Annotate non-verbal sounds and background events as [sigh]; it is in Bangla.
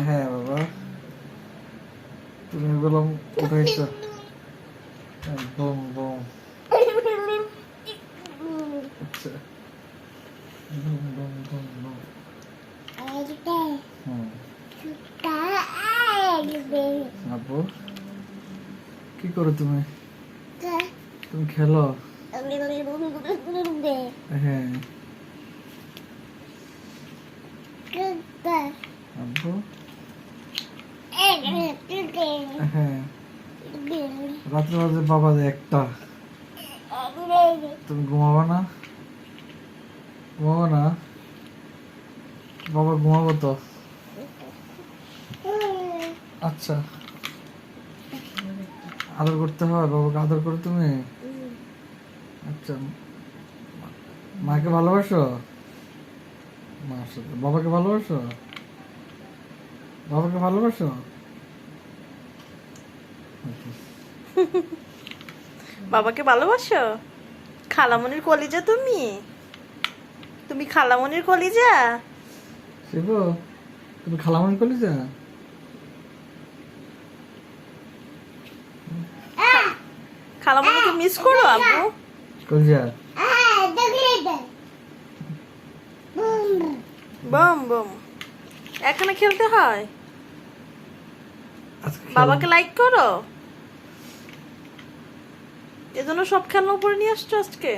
হ্যাঁ বাবা আর তুমি বললাম উঠাইছো বুম বুম আচ্ছা বুম বুম বুম বুম হুম আপু কি করো তুমি? তুমি খেলো? হ্যাঁ। হ্যাঁ। রাত্রে বাজে বাবা একটা। তুমি ঘুমাবো না? ঘুমাবো না? বাবা ঘুমাবো তো? আচ্ছা। আদর করতে হয় বাবাকে আদর করো তুমি? আচ্ছা মাকে ভালোবাসো। বাবাকে ভালোবাসো? বাবাকে ভালোবাসো। [laughs] বাবাকে ভালোবাসো? খালামনির কলিজা তুমি? তুমি খালামনির কলিজা? শিব তুমি খালামনির করলি যা খালামনিকে মিস করো আব্বু? কলজা বম বম। এখানে খেলতে হয়? বাবাকে লাইক করো? এজন্য সব খেলনা উপরে নিয়ে আসছো আজকে?